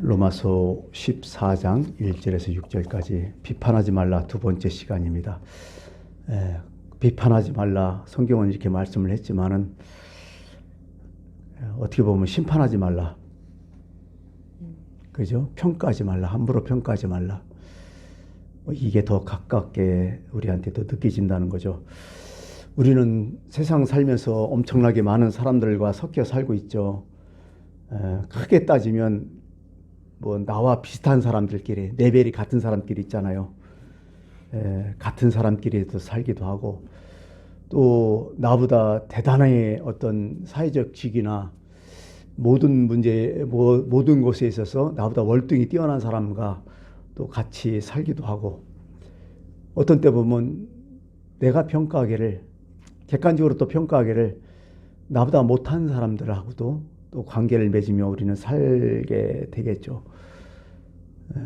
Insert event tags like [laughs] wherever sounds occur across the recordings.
로마서 14장 1절에서 6절까지 비판하지 말라 두 번째 시간입니다. 에, 비판하지 말라 성경은 이렇게 말씀을 했지만은 에, 어떻게 보면 심판하지 말라. 그죠? 평가하지 말라. 함부로 평가하지 말라. 뭐 이게 더 가깝게 우리한테 더 느껴진다는 거죠. 우리는 세상 살면서 엄청나게 많은 사람들과 섞여 살고 있죠. 에, 크게 따지면 뭐 나와 비슷한 사람들끼리 레벨이 같은 사람끼리 있잖아요. 에, 같은 사람끼리도 살기도 하고 또 나보다 대단하게 어떤 사회적 직이나 모든 문제 뭐, 모든 곳에 있어서 나보다 월등히 뛰어난 사람과 또 같이 살기도 하고 어떤 때 보면 내가 평가하기를 객관적으로 또 평가하기를 나보다 못한 사람들하고도 또 관계를 맺으며 우리는 살게 되겠죠. 에,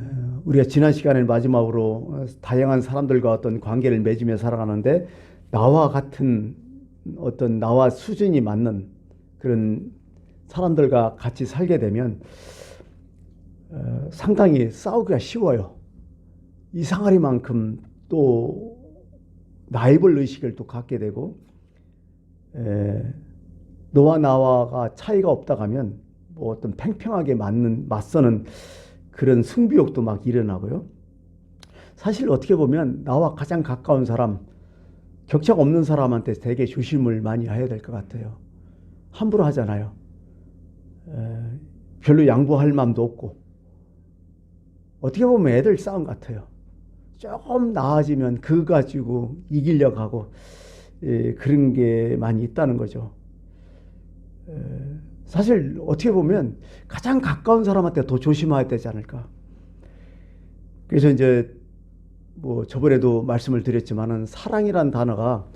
우리가 지난 시간에 마지막으로 다양한 사람들과 어떤 관계를 맺으며 살아가는데 나와 같은 어떤 나와 수준이 맞는 그런 사람들과 같이 살게 되면 어, 상당히 싸우기가 쉬워요. 이상하리만큼 또 나이벌 의식을 또 갖게 되고 에, 너와 나와가 차이가 없다 가면 뭐 어떤 팽팽하게 맞는 맞서는 그런 승부욕도 막 일어나고요. 사실 어떻게 보면 나와 가장 가까운 사람, 격차가 없는 사람한테 되게 조심을 많이 해야 될 것 같아요. 함부로 하잖아요. 에, 별로 양보할 마음도 없고 어떻게 보면 애들 싸움 같아요. 조금 나아지면 그 가지고 이기려고 하고 에, 그런 게 많이 있다는 거죠. 에, 사실 어떻게 보면 가장 가까운 사람한테 더 조심해야 되지 않을까. 그래서 이제 뭐 저번에도 말씀을 드렸지만은 사랑이란 단어가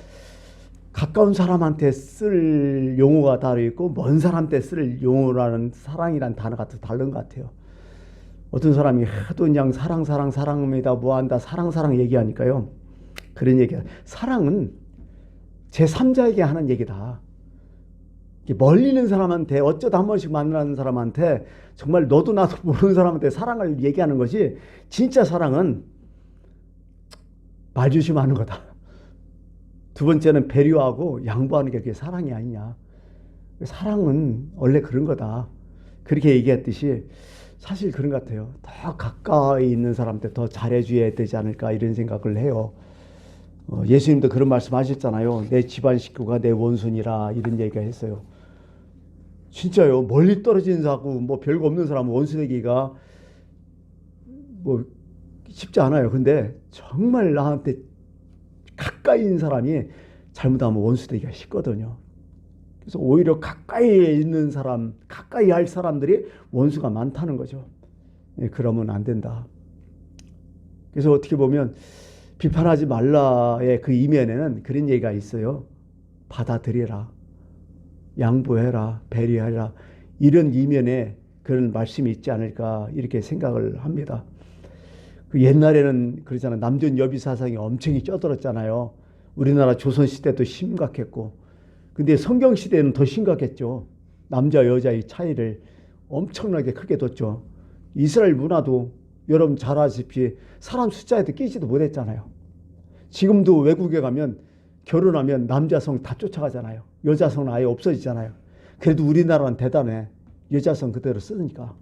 가까운 사람한테 쓸 용어가 다르 있고 먼 사람한테 쓸 용어라는 사랑이란 단어가 또 다른 것 같아요. 어떤 사람이 하도 그냥 사랑 사랑 사랑합니다 뭐한다 사랑 사랑 얘기하니까요. 그런 얘기 사랑은 제 3자에게 하는 얘기다. 멀리 있는 사람한테 어쩌다 한 번씩 만나는 사람한테 정말 너도 나도 모르는 사람한테 사랑을 얘기하는 것이 진짜 사랑은 말 조심하는 거다. 두 번째는 배려하고 양보하는 게 그게 사랑이 아니냐. 사랑은 원래 그런 거다. 그렇게 얘기했듯이 사실 그런 것 같아요. 더 가까이 있는 사람한테 더 잘해줘야 되지 않을까 이런 생각을 해요. 어, 예수님도 그런 말씀 하셨잖아요. 내 집안 식구가 내 원순이라 이런 얘기가 했어요. 진짜요. 멀리 떨어진 사고 뭐 별거 없는 사람 원수 되기가 뭐 쉽지 않아요. 근데 정말 나한테 가까이 있는 사람이 잘못하면 원수 되기가 쉽거든요. 그래서 오히려 가까이 있는 사람, 가까이 할 사람들이 원수가 많다는 거죠. 예, 그러면 안 된다. 그래서 어떻게 보면 비판하지 말라의 그 이면에는 그런 얘기가 있어요. 받아들여라. 양보해라. 배려해라. 이런 이면에 그런 말씀이 있지 않을까 이렇게 생각을 합니다. 그 옛날에는 그러잖아요. 남존 여비 사상이 엄청이 쪄들었잖아요. 우리나라 조선 시대도 심각했고, 근데 성경 시대는 더 심각했죠. 남자 여자의 차이를 엄청나게 크게 뒀죠. 이스라엘 문화도 여러분 잘 아시피 사람 숫자에도 끼지도 못했잖아요. 지금도 외국에 가면 결혼하면 남자성 다 쫓아가잖아요. 여자성은 아예 없어지잖아요. 그래도 우리나라는 대단해. 여자성 그대로 쓰니까.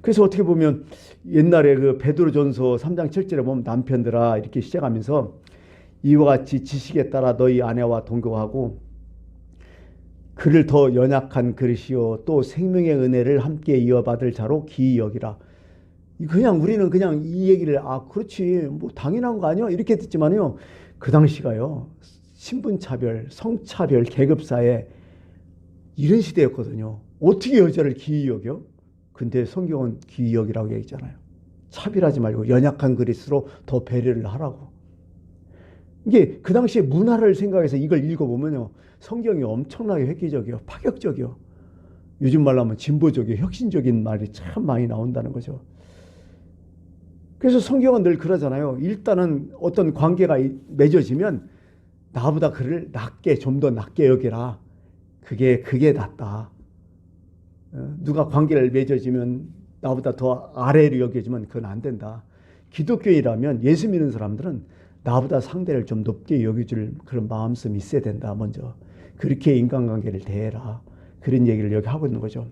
그래서 어떻게 보면 옛날에 그 베드로전서 3장 7절에 보면 남편들아 이렇게 시작하면서 이와 같이 지식에 따라 너희 아내와 동거하고 그를 더 연약한 그릇이요 또 생명의 은혜를 함께 이어받을 자로 기이 여기라. 그냥 우리는 그냥 이 얘기를 아 그렇지 뭐 당연한 거 아니야 이렇게 듣지만요 그 당시가요 신분차별, 성차별, 계급사회 이런 시대였거든요. 어떻게 여자를 기이 여겨? 근데 성경은 기이 여기라고 얘기잖아요. 차별하지 말고 연약한 그리스로 더 배려를 하라고. 이게 그 당시에 문화를 생각해서 이걸 읽어보면요. 성경이 엄청나게 획기적이요. 파격적이요. 요즘 말로 하면 진보적이요. 혁신적인 말이 참 많이 나온다는 거죠. 그래서 성경은 늘 그러잖아요. 일단은 어떤 관계가 맺어지면 나보다 그를 낮게, 좀 더 낮게 여기라. 그게, 그게 낫다. 어, 누가 관계를 맺어지면 나보다 더 아래로 여겨지면 그건 안 된다. 기독교인이라면 예수 믿는 사람들은 나보다 상대를 좀 높게 여겨줄 그런 마음씀이 있어야 된다. 먼저 그렇게 인간관계를 대해라. 그런 얘기를 여기 하고 있는 거죠.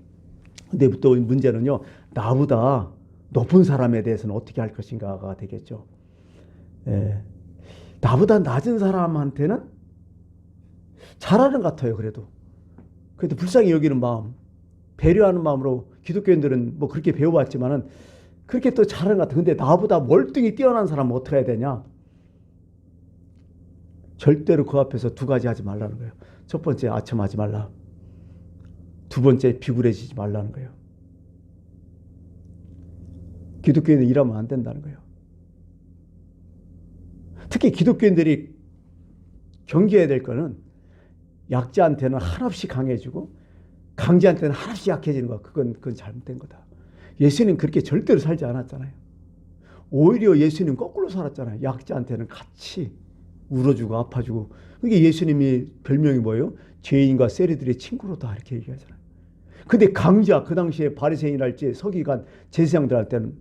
근데 또 문제는요. 나보다 높은 사람에 대해서는 어떻게 할 것인가가 되겠죠. 예. 나보다 낮은 사람한테는 잘하는 것 같아요. 그래도 그래도 불쌍히 여기는 마음, 배려하는 마음으로 기독교인들은 뭐 그렇게 배워왔지만은 그렇게 또 잘하는 것 같아. 근데 나보다 월등히 뛰어난 사람은 어떻게 해야 되냐? 절대로 그 앞에서 두 가지 하지 말라는 거예요. 첫 번째 아첨하지 말라. 두 번째 비굴해지지 말라는 거예요. 기독교인은 이러면 안 된다는 거예요. 특히 기독교인들이 경계해야 될 거는 약자한테는 한없이 강해지고 강자한테는 한없이 약해지는 거 그건 그건 잘못된 거다. 예수님 그렇게 절대로 살지 않았잖아요. 오히려 예수님 거꾸로 살았잖아요. 약자한테는 같이 울어주고 아파주고 그게 예수님이 별명이 뭐예요? 죄인과 세리들의 친구로다 이렇게 얘기하잖아요. 근데 강자 그 당시에 바리새인이랄지 서기관 제사장들 할 때는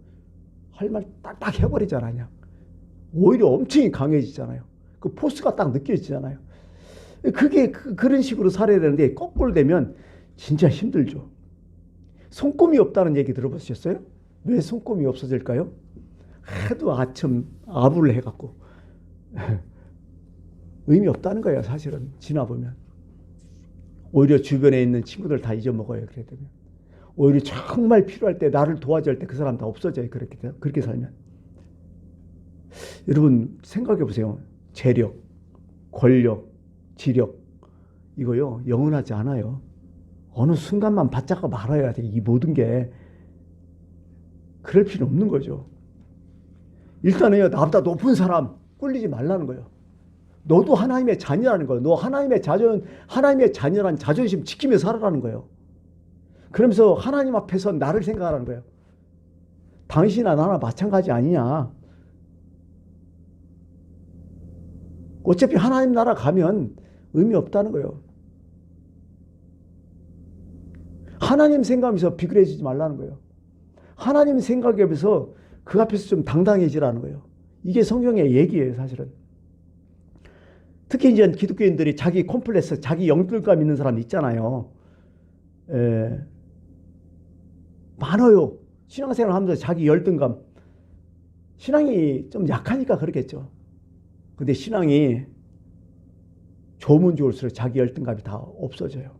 할 말 딱딱 해버리잖아요. 오히려 엄청 강해지잖아요. 그 포스가 딱 느껴지잖아요. 그게 그, 그런 식으로 살아야 되는데 거꾸로 되면 진짜 힘들죠. 손금이 없다는 얘기 들어보셨어요? 왜 손금이 없어질까요? 하도 아첨 아부를 해갖고 [laughs] 의미 없다는 거예요. 사실은 지나 보면 오히려 주변에 있는 친구들 다 잊어먹어요. 그래 되면 오히려 정말 필요할 때 나를 도와줄 때 그 사람 다 없어져요. 그렇게 그렇게 살면 여러분 생각해 보세요. 재력, 권력, 지력 이거요 영원하지 않아요. 어느 순간만 바짝가 말아야 돼. 이 모든 게 그럴 필요 없는 거죠. 일단은요 나보다 높은 사람 꿀리지 말라는 거예요. 너도 하나님의 자녀라는 거예요. 너 하나님의 자존 하나님의 자녀란 자존심 지키며 살아라는 거예요. 그러면서 하나님 앞에서 나를 생각하라는 거예요. 당신이나 나나 마찬가지 아니냐. 어차피 하나님 나라 가면 의미 없다는 거예요. 하나님 생각하면서 비굴해지지 말라는 거예요. 하나님 생각하면서 그 앞에서 좀 당당해지라는 거예요. 이게 성경의 얘기예요, 사실은. 특히 이제 기독교인들이 자기 콤플렉스, 자기 영들감 있는 사람 있잖아요. 에, 많아요. 신앙생활 하면서 자기 열등감. 신앙이 좀 약하니까 그렇겠죠. 근데 신앙이 좋으면 좋을수록 자기 열등감이 다 없어져요.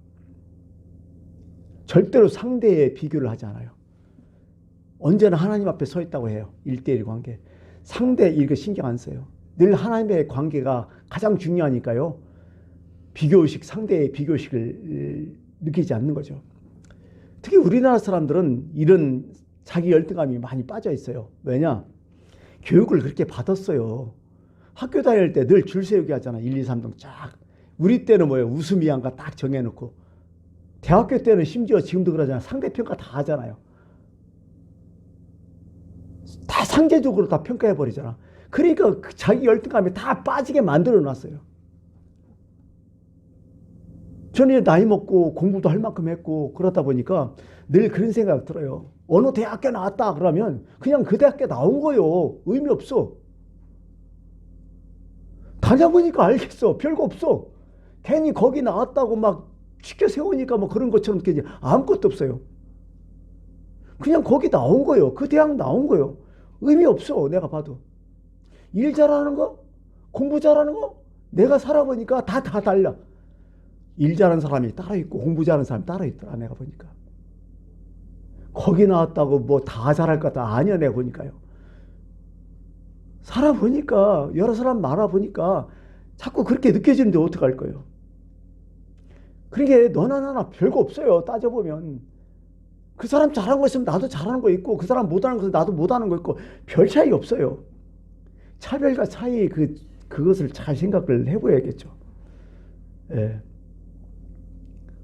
절대로 상대에 비교를 하지 않아요. 언제나 하나님 앞에 서 있다고 해요. 일대일 관계. 상대 이거 신경 안 써요. 늘 하나님의 관계가 가장 중요하니까요. 비교의식, 상대의 비교의식을 느끼지 않는 거죠. 특히 우리나라 사람들은 이런 자기 열등감이 많이 빠져 있어요. 왜냐? 교육을 그렇게 받았어요. 학교 다닐 때 늘 줄 세우기 하잖아. 1, 2, 3등 쫙. 우리 때는 뭐예요? 웃음이 한가 딱 정해놓고. 대학교 때는 심지어 지금도 그러잖아요. 상대평가 다 하잖아요. 다 상대적으로 다 평가해버리잖아. 그러니까 그 자기 열등감이 다 빠지게 만들어 놨어요. 저는 나이 먹고 공부도 할 만큼 했고 그러다 보니까 늘 그런 생각 들어요. 어느 대학교 나왔다 그러면 그냥 그 대학교 나온 거요. 의미 없어. 다녀보니까 알겠어. 별거 없어. 괜히 거기 나왔다고 막 시켜 세우니까 뭐 그런 것처럼 느끼지 아무것도 없어요. 그냥 거기 나온 거요. 그 대학 나온 거요. 의미 없어. 내가 봐도. 일 잘하는 거, 공부 잘하는 거, 내가 살아보니까 다, 다 달라. 일 잘하는 사람이 따로 있고, 공부 잘하는 사람이 따로 있더라. 내가 보니까. 거기 나왔다고 뭐 다 잘할 것 같다. 아니야. 내가 보니까요. 살아보니까, 여러 사람 말아보니까 자꾸 그렇게 느껴지는데 어떡할 거예요? 그러니까 너나 나나 별거 없어요. 따져보면. 그 사람 잘하는 거 있으면 나도 잘하는 거 있고, 그 사람 못하는 거 나도 못하는 거 있고, 별 차이 없어요. 차별과 차이 그 그것을 잘 생각을 해봐야겠죠. 예.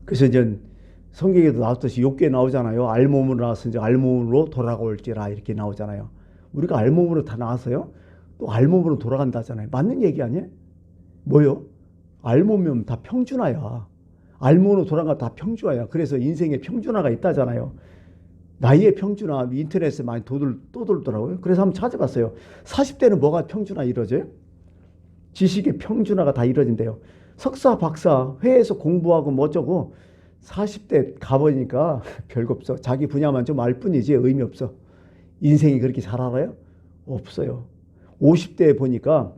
그래서 이제 성경에도 나왔듯이 욕계 나오잖아요. 알몸으로 이제 알몸으로 돌아올지라 이렇게 나오잖아요. 우리가 알몸으로 다 나왔어요. 또 알몸으로 돌아간다잖아요. 맞는 얘기 아니에요? 뭐요? 알몸이면 다 평준화야. 알모노 도랑가 다 평준화야. 그래서 인생에 평준화가 있다잖아요. 나이의 평준화 인터넷에 많이 도돌, 떠돌더라고요. 그래서 한번 찾아봤어요. 40대는 뭐가 평준화 이루어져요? 지식의 평준화가 다 이루어진대요. 석사, 박사, 회에서 공부하고 뭐 어쩌고 40대 가보니까 [laughs] 별거 없어. 자기 분야만 좀 알 뿐이지 의미 없어. 인생이 그렇게 잘 알아요? 없어요. 50대에 보니까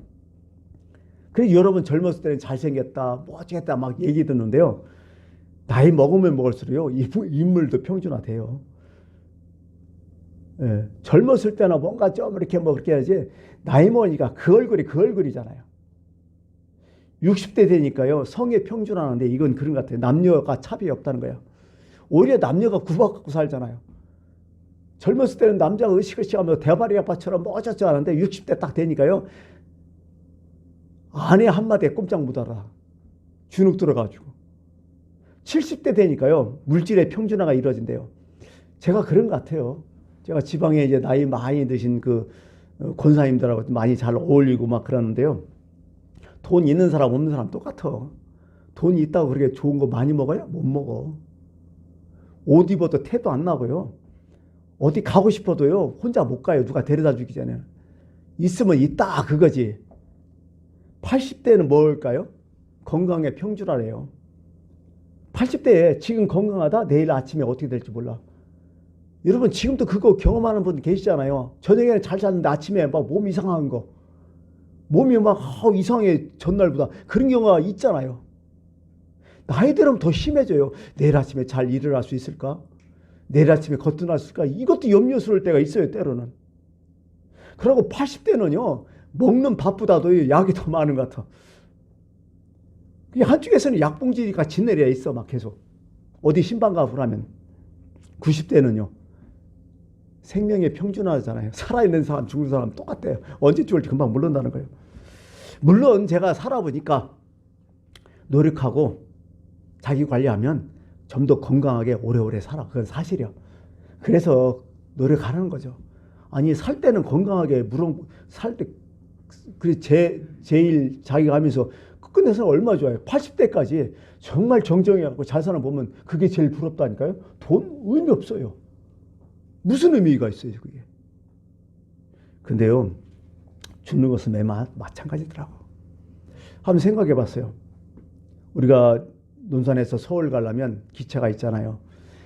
그래 여러분 젊었을 때는 잘생겼다, 뭐 어쩌겠다 막 얘기 듣는데요. 나이 먹으면 먹을수록요 인- 인물도 평준화돼요. 예, 젊었을 때나 뭔가 좀 이렇게 뭐 그렇게 해야지 나이 먹으니까 그 얼굴이 그 얼굴이잖아요. 60대 되니까요 성에 평준화하는데 이건 그런 것 같아요. 남녀가 차별이 없다는 거예요. 오히려 남녀가 구박받고 살잖아요. 젊었을 때는 남자가 으시으시하며 대바리 아빠처럼 뭐 어쩌죠 하는데 60대 딱 되니까요 아내 한마디에 꼼짝 못하라 주눅 들어가지고 70대 되니까요 물질의 평준화가 이루어진대요. 제가 그런 것 같아요. 제가 지방에 이제 나이 많이 드신 그 어, 권사님들하고 많이 잘 어울리고 막 그러는데요. 돈 있는 사람 없는 사람 똑같아. 돈이 있다고 그렇게 좋은 거 많이 먹어요? 못 먹어. 옷 입어도 태도 안 나고요. 어디 가고 싶어도요. 혼자 못 가요. 누가 데려다 주기 전에. 있으면 있다 그거지. 80대는 뭘까요? 건강의 평준화래요. 80대에 지금 건강하다 내일 아침에 어떻게 될지 몰라. 여러분 지금도 그거 경험하는 분 계시잖아요. 저녁에는 잘 잤는데 아침에 막 몸 이상한 거. 몸이 막 아, 이상해 전날보다 그런 경우가 있잖아요. 나이 들으면 더 심해져요. 내일 아침에 잘 일어날 수 있을까? 내일 아침에 거뜬할 수 있을까? 이것도 염려스러울 때가 있어요. 때로는. 그리고 80대는요. 먹는 밥보다도 약이 더 많은 것 같아. 이 한쪽에서는 약봉지가 진내려 있어 막 계속. 어디 신방 가고 하면 90대는요. 생명의 평준화잖아요. 살아있는 사람, 죽는 사람 똑같대요. 언제 죽을지 금방 모른다는 거예요. 물론 제가 살아보니까 노력하고 자기 관리하면 좀 더 건강하게 오래오래 살아. 그건 사실이야. 그래서 노력하라는 거죠. 아니 살 때는 건강하게 물론 살때 그래 제 제일 자기가 하면서 끝내서 얼마 좋아요. 80대까지 정말 정정해갖고 잘 사는 보면 그게 제일 부럽다니까요. 돈 의미 없어요. 무슨 의미가 있어요, 그게. 근데요, 죽는 것은 매 마, 마찬가지더라고. 한번 생각해 봤어요. 우리가 논산에서 서울 가려면 기차가 있잖아요.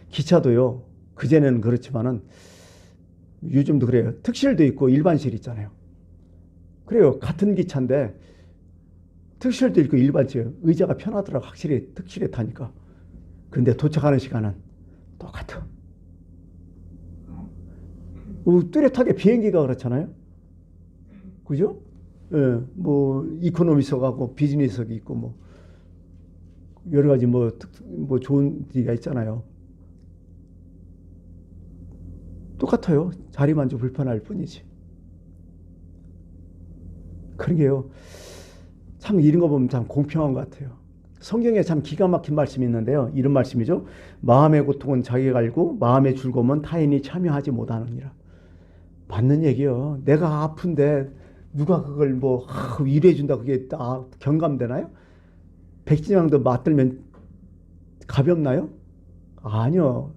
기차도요, 그전에는 그렇지만은 요즘도 그래요. 특실도 있고 일반실 있잖아요. 그래요. 같은 기차인데 특실도 있고 일반실 의자가 편하더라고. 확실히 특실에 타니까. 근데 도착하는 시간은 똑같아. 어, 뚜렷하게 비행기가 그렇잖아요. 그죠? 예, 뭐 이코노미석하고 비즈니스석이 있고 뭐 여러 가지 뭐, 특, 뭐 좋은 데가 있잖아요. 똑같아요. 자리만 좀 불편할 뿐이지. 그런 게요. 참 이런 거 보면 참 공평한 것 같아요. 성경에 참 기가 막힌 말씀이 있는데요. 이런 말씀이죠. 마음의 고통은 자기가 알고 마음의 즐거움은 타인이 참여하지 못하느니라. 맞는 얘기요. 내가 아픈데 누가 그걸 뭐 아, 위로해 준다 그게 아, 경감되나요? 백진영도 맞들면 가볍나요? 아니요.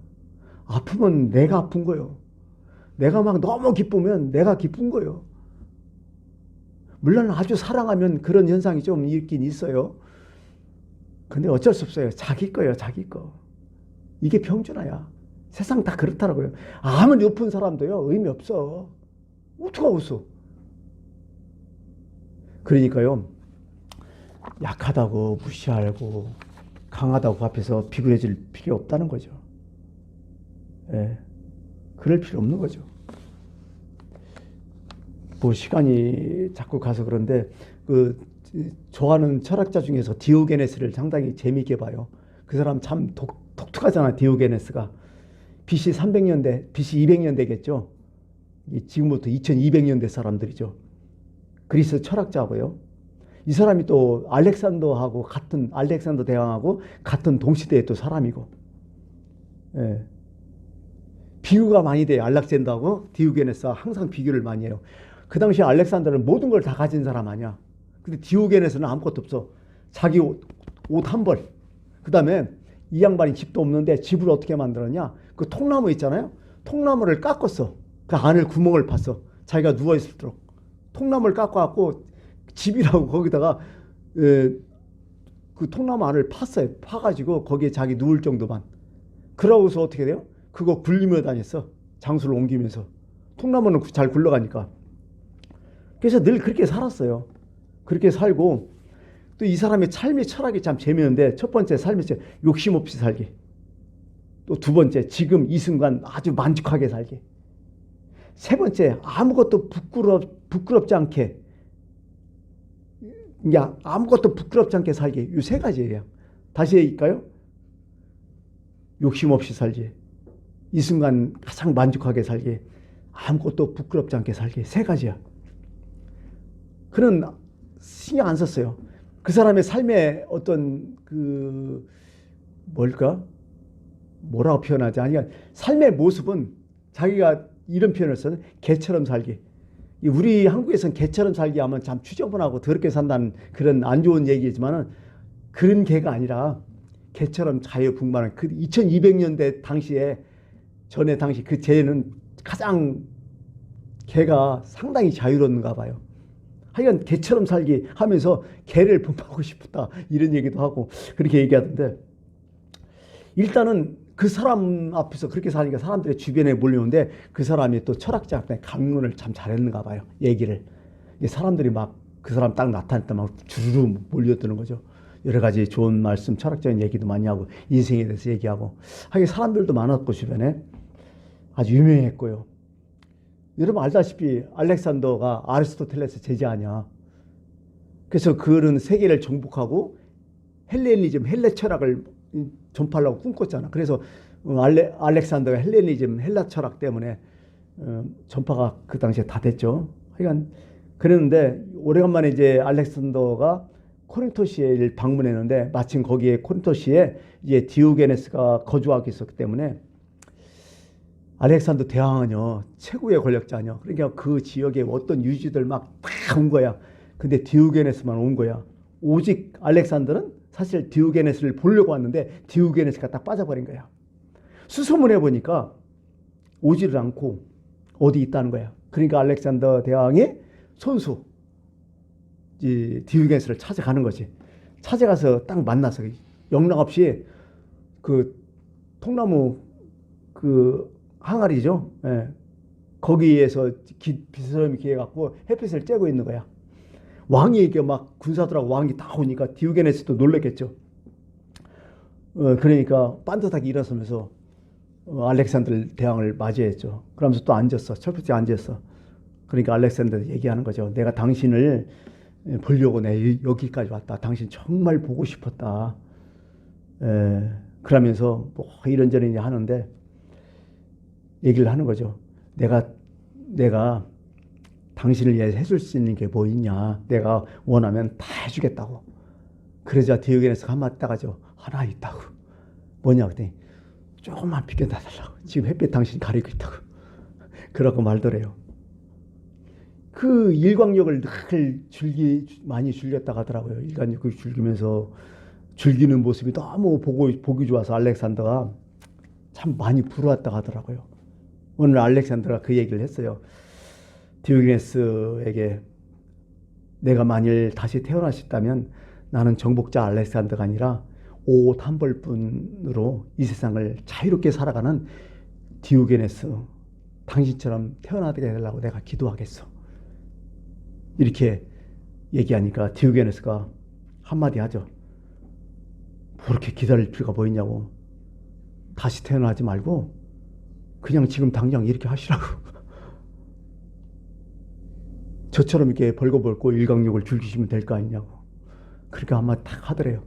아프면 내가 아픈 거요. 내가 막 너무 기쁘면 내가 기쁜 거요. 물론 아주 사랑하면 그런 현상이 좀 있긴 있어요. 근데 어쩔 수 없어요. 자기 거예요, 자기 거. 이게 평준화야. 세상 다 그렇더라고요. 아무리 높은 사람도요, 의미 없어. 어떡하고 있어. 그러니까요, 약하다고 무시하고 강하다고 앞에서 비굴해질 필요 없다는 거죠. 예. 그럴 필요 없는 거죠. 뭐 시간이 자꾸 가서 그런데 그 좋아하는 철학자 중에서 디오게네스를 상당히 재미있게 봐요. 그 사람 참 독, 독특하잖아 디오게네스가 BC 300년대, BC 200년대겠죠. 지금부터 2200년대 사람들이죠. 그리스 철학자고요. 이 사람이 또 알렉산더하고 같은 알렉산더 대왕하고 같은 동시대의 또 사람이고. 예. 비교가 많이 돼요. 알렉산더하고 디오게네스와 항상 비교를 많이 해요. 그 당시 알렉산더는 모든 걸 다 가진 사람 아니야. 근데 디오게네스는 아무것도 없어. 자기 옷 한 벌. 그 다음에 이 양반이 집도 없는데 집을 어떻게 만들었냐? 그 통나무 있잖아요. 통나무를 깎았어. 그 안을 구멍을 팠어. 자기가 누워 있을 도록 통나무를 깎아 갖고 집이라고 거기다가 에, 그 통나무 안을 팠어요. 파가지고 거기에 자기 누울 정도만. 그러고서 어떻게 돼요? 그거 굴리며 다녔어. 장소를 옮기면서. 통나무는 잘 굴러가니까. 그래서 늘 그렇게 살았어요. 그렇게 살고 또 이 사람의 삶의 철학이 참 재미있는데 첫 번째 삶의 철 욕심 없이 살기. 또 두 번째 지금 이 순간 아주 만족하게 살기. 세 번째 아무것도 부끄럽 부끄럽지 않게 야 아무것도 부끄럽지 않게 살기. 이 세 가지예요. 다시 얘기할까요? 욕심 없이 살기. 이 순간 가장 만족하게 살기. 아무것도 부끄럽지 않게 살기. 세 가지야. 그는 신경 안 썼어요. 그 사람의 삶의 어떤 그 뭘까? 뭐라고 표현하지? 아니 삶의 모습은 자기가 이런 표현을 써요. 개처럼 살기. 이 우리 한국에서는 개처럼 살기 하면 참 추저분하고 더럽게 산다는 그런 안 좋은 얘기지만은 그런 개가 아니라 개처럼 자유분방한 그 2200년대 당시에 전에 당시 그 제는 가장 개가 상당히 자유로운가 봐요. 하여간 개처럼 살기 하면서 개를 본받고 싶었다. 이런 얘기도 하고 그렇게 얘기하던데 일단은 그 사람 앞에서 그렇게 사니까 사람들이 주변에 몰려오는데 그 사람이 또 철학자 앞에 강론을 참 잘했는가 봐요. 얘기를. 사람들이 막 그 사람 딱 나타날 때막 주르르 몰려드는 거죠. 여러 가지 좋은 말씀 철학적인 얘기도 많이 하고 인생에 대해서 얘기하고. 하게 사람들도 많았고 주변에 아주 유명했고요 여러분 알다시피 알렉산더가 아리스토텔레스 제자 아니야. 그래서 그는 세계를 정복하고 헬레니즘, 헬레 철학을 전파하려고 꿈꿨잖아. 그래서 어, 알레, 알렉산더가 헬레니즘, 헬라 철학 때문에 어, 전파가 그 당시에 다 됐죠. 하여간 그랬는데 오래간만에 이제 알렉산더가 코린토시에를 방문했는데 마침 거기에 코린토시에 이제 디오게네스가 거주하고 있었기 때문에 알렉산더 대왕은요 최고의 권력자냐. 그러니까 그 지역에 어떤 유지들 막 다 온 거야. 근데 디오게네스만 온 거야. 오직 알렉산더는 사실 디오게네스를 보려고 왔는데 디오게네스가 딱 빠져버린 거야. 수소문해 보니까 오지를 않고 어디 있다는 거야. 그러니까 알렉산더 대왕이 손수 이 디오게네스를 찾아가는 거지. 찾아가서 딱 만나서 영락 없이 그 통나무 그 항아리죠. 예. 거기에서 기, 비스럼이 기해 갖고 햇빛을 쬐고 있는 거야. 왕이 이게 막 군사들하고 왕이 다 오니까 디오게네스도 놀랬겠죠. 어, 그러니까 반듯하게 일어서면서 어, 알렉산더 대왕을 맞이했죠. 그러면서 또 앉았어. 철푸지 앉았어. 그러니까 알렉산더 얘기하는 거죠. 내가 당신을 보려고 내 여기까지 왔다. 당신 정말 보고 싶었다. 에, 그러면서 뭐 이런저런 하는데 얘기를 하는 거죠. 내가 내가 당신을 위해 해줄 수 있는 게 뭐 있냐? 내가 원하면 다 해주겠다고. 그러자 디오게네스가 한마디 따가죠. 하나 있다고. 뭐냐 그랬더니 조금만 비켜다 달라고. 지금 햇빛 당신 가리고 있다고. 그러고 말더래요. 그 일광욕을 늘 즐기 많이 즐겼다 하더라고요. 일광욕을 즐기면서 즐기는 모습이 너무 보고 보기 좋아서 알렉산더가 참 많이 부러웠다 하더라고요. 오늘 알렉산더가 그 얘기를 했어요. 디오게네스에게 내가 만일 다시 태어나셨다면 나는 정복자 알렉산더가 아니라 옷한 벌뿐으로 이 세상을 자유롭게 살아가는 디오게네스 당신처럼 태어나게 해달라고 내가 기도하겠어. 이렇게 얘기하니까 디오게네스가 한마디 하죠. 뭐 그렇게 기다릴 필요가 뭐 있냐고. 다시 태어나지 말고 그냥 지금 당장 이렇게 하시라고. [laughs] 저처럼 이렇게 벌거벗고 일광욕을 즐기시면 될 거 아니냐고. 그렇게 한마디 딱 하더래요.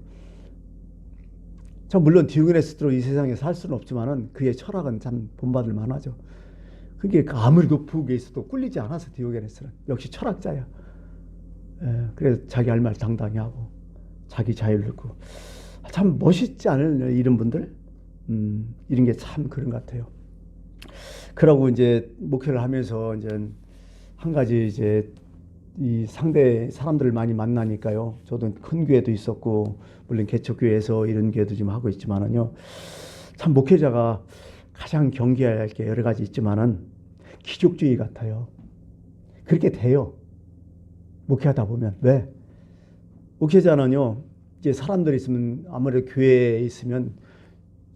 참 물론 디오게네스대로 이 세상에 살 수는 없지만은 그의 철학은 참 본받을 만하죠. 그게 아무리 높게 있어도 꿀리지 않아서 디오게네스는 역시 철학자야. 예, 그래서 자기 할 말 당당히 하고 자기 자유를 듣고 참 멋있지 않은 이런 분들 음, 이런 게 참 그런 것 같아요. 그러고 이제 목회를 하면서 이제 한 가지 이제 이 상대 사람들을 많이 만나니까요. 저도 큰 교회도 있었고 물론 개척교회에서 이런 교회도 좀 하고 있지만은요. 참 목회자가 가장 경계해야 할 게 여러 가지 있지만은 기족주의 같아요. 그렇게 돼요. 목회하다 보면 왜? 목회자는요. 이제 사람들이 있으면 아무래도 교회에 있으면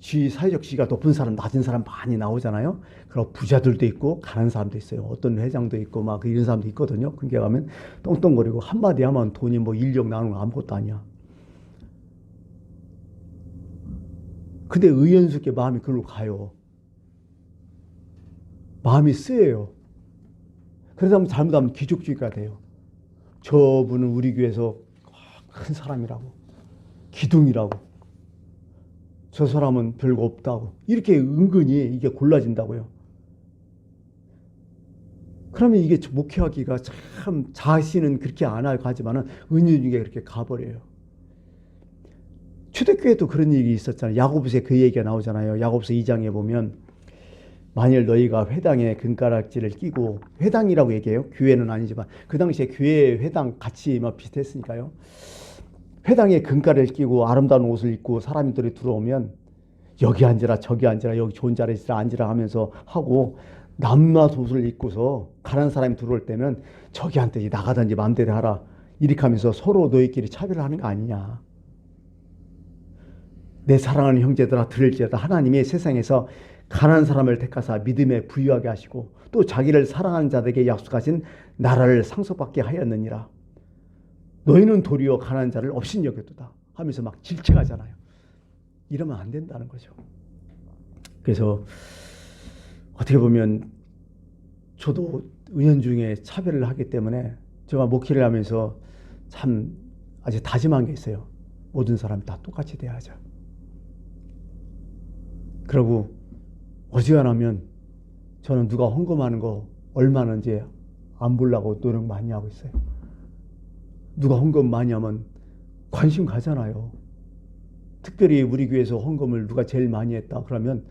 지 사회적 지위가 높은 사람, 낮은 사람 많이 나오잖아요. 그리고 부자들도 있고 가는 사람도 있어요. 어떤 회장도 있고 막 이런 사람도 있거든요. 근데 가면 똥똥거리고 한마디 하면 돈이 뭐 인력 나오는 거 아무것도 아니야. 근데 의연스럽게 마음이 그걸로 가요. 마음이 쓰여요. 그러다 보면 잘못하면 기족주의가 돼요. 저분은 우리 교회에서 큰 사람이라고, 기둥이라고, 저 사람은 별거 없다고. 이렇게 은근히 이게 골라진다고요. 그러면 이게 목회하기가 참 자신은 그렇게 안 하고 하지만은 은연중에 그렇게 가버려요. 초대교회도 그런 일이 있었잖아요. 야고보서에 그 얘기가 나오잖아요. 야고보서 2장에 보면 만일 너희가 회당에 금가락지를 끼고 회당이라고 얘기해요. 교회는 아니지만 그 당시에 교회 회당 같이 뭐 비슷했으니까요. 회당에 금가를 끼고 아름다운 옷을 입고 사람들이 들어오면 여기 앉으라 저기 앉으라 여기 좋은 자리에 있으라 앉으라 하면서 하고 남맛 옷을 입고서 가난 사람이 들어올 때는 저기 한테 나가든지 마음대로 하라 이렇게 하면서 서로 너희끼리 차별을 하는 거 아니냐. 내 사랑하는 형제들아 들을지어다 하나님이 세상에서 가난한 사람을 택하사 믿음에 부유하게 하시고 또 자기를 사랑하는 자들에게 약속하신 나라를 상속받게 하였느니라. 너희는 도리어 가난한 자를 없인 여겨두다 하면서 막 질책하잖아요. 이러면 안 된다는 거죠. 그래서 어떻게 보면 저도 은연중에 차별을 하기 때문에 제가 목회를 하면서 참 아주 다짐한 게 있어요. 모든 사람 다 똑같이 대하자. 그리고 어지간하면 저는 누가 헌금하는 거 얼마나 이제 안 보려고 노력 많이 하고 있어요. 누가 헌금 많이 하면 관심 가잖아요. 특별히 우리 교회에서 헌금을 누가 제일 많이 했다 그러면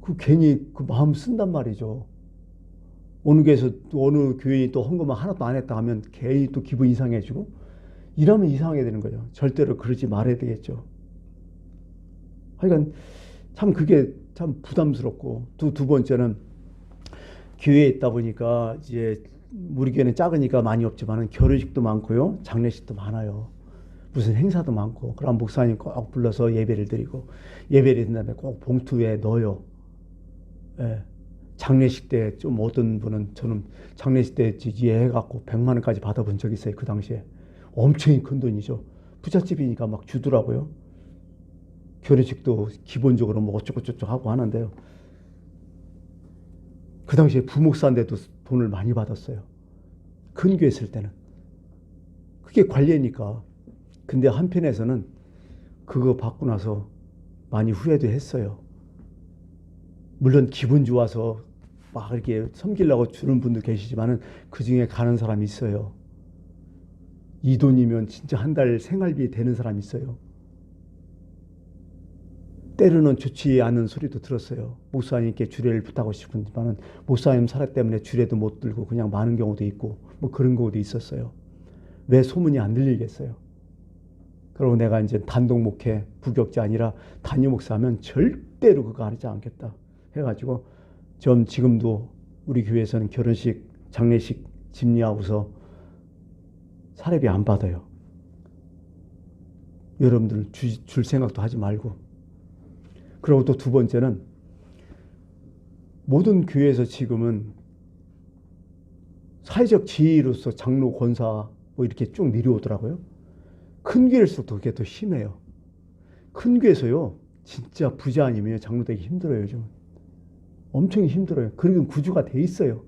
그 괜히 그 마음 쓴단 말이죠. 어느 교회에서 또 어느 교인이 또 헌금을 하나도 안 했다 하면 괜히 또 기분 이상해지고 이러면 이상하게 되는 거죠. 절대로 그러지 말아야 되겠죠. 하여간 참 그게 참 부담스럽고 두, 두 번째는 교회에 있다 보니까 이제 우리 교회는 작으니까 많이 없지만 결혼식도 많고요. 장례식도 많아요. 무슨 행사도 많고 그럼 목사님 꼭 불러서 예배를 드리고 예배를 드린 다음에 꼭 봉투에 넣어요. 예. 장례식 때 좀 어떤 분은 저는 장례식 때 이해해갖고 100만 원까지 받아본 적이 있어요. 그 당시에. 엄청 큰 돈이죠. 부잣집이니까 막 주더라고요. 결혼식도 기본적으로 뭐 어쩌고저쩌고 하고 하는데요. 그 당시에 부목사인데도 돈을 많이 받았어요. 있을 때는. 그게 관례니까. 근데 한편에서는 그거 받고 나서 많이 후회도 했어요. 물론 기분 좋아서 막 이렇게 섬기려고 주는 분도 계시지만은 그 중에 가는 사람이 있어요. 이 돈이면 진짜 한 달 생활비 되는 사람이 있어요. 때로는 좋지 않은 소리도 들었어요. 목사님께 주례를 부탁하고 싶은지만은 목사님 사례 때문에 주례도 못 들고 그냥 많은 경우도 있고 뭐 그런 경우도 있었어요. 왜 소문이 안 들리겠어요? 그리고 내가 이제 단독 목회 부격자 아니라 단임 목사하면 절대로 그거 하지 않겠다 해가지고 좀 지금도 우리 교회에서는 결혼식 장례식 집리하고서 사례비 안 받아요. 여러분들 주, 줄 생각도 하지 말고 그리고 또 두 번째는 모든 교회에서 지금은 사회적 지위로서 장로, 권사 뭐 이렇게 쭉 내려오더라고요. 큰 교회일수록 그게 더 심해요. 큰 교회에서요, 진짜 부자 아니면 장로 되기 힘들어요, 요즘. 엄청 힘들어요. 그리고 구조가 돼 있어요.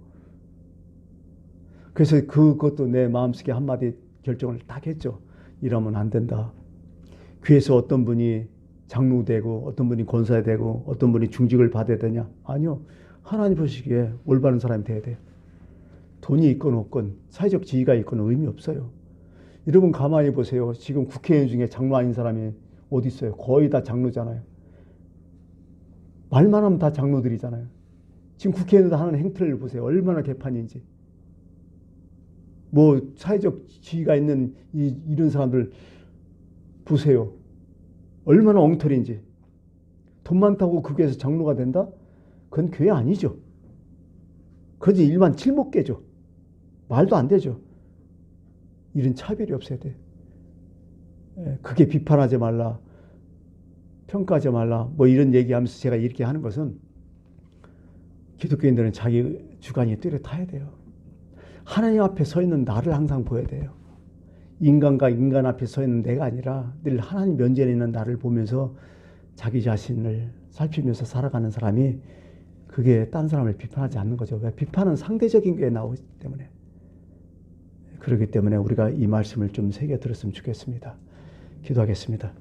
그래서 그것도 내 마음속에 한마디 결정을 딱 했죠. 이러면 안 된다. 교회에서 어떤 분이 장로 되고 어떤 분이 권사 되고 어떤 분이 중직을 받아야 되냐? 아니요. 하나님 보시기에 올바른 사람이 돼야 돼요. 돈이 있건 없건 사회적 지위가 있건 의미 없어요. 여러분 가만히 보세요. 지금 국회의원 중에 장로 아닌 사람이 어디 있어요? 거의 다 장로잖아요. 말만 하면 다 장로들이잖아요. 지금 국회의원들 하는 행태를 보세요. 얼마나 개판인지. 뭐 사회적 지위가 있는 이, 이런 사람들 보세요. 얼마나 엉터리인지. 돈 많다고 그 교회에서 장로가 된다? 그건 교회 아니죠. 그건 일반 칠목계죠. 말도 안 되죠. 이런 차별이 없어야 돼. 예, 그게 비판하지 말라, 평가하지 말라, 뭐 이런 얘기하면서 제가 이렇게 하는 것은 기독교인들은 자기 주관이 뚜렷해야 돼요. 하나님 앞에 서 있는 나를 항상 보여야 돼요. 인간과 인간 앞에 서 있는 내가 아니라 늘 하나님 면전에 있는 나를 보면서 자기 자신을 살피면서 살아가는 사람이 그게 딴 사람을 비판하지 않는 거죠. 왜? 비판은 상대적인 게 나오기 때문에. 그렇기 때문에 우리가 이 말씀을 좀 새겨 들었으면 좋겠습니다. 기도하겠습니다.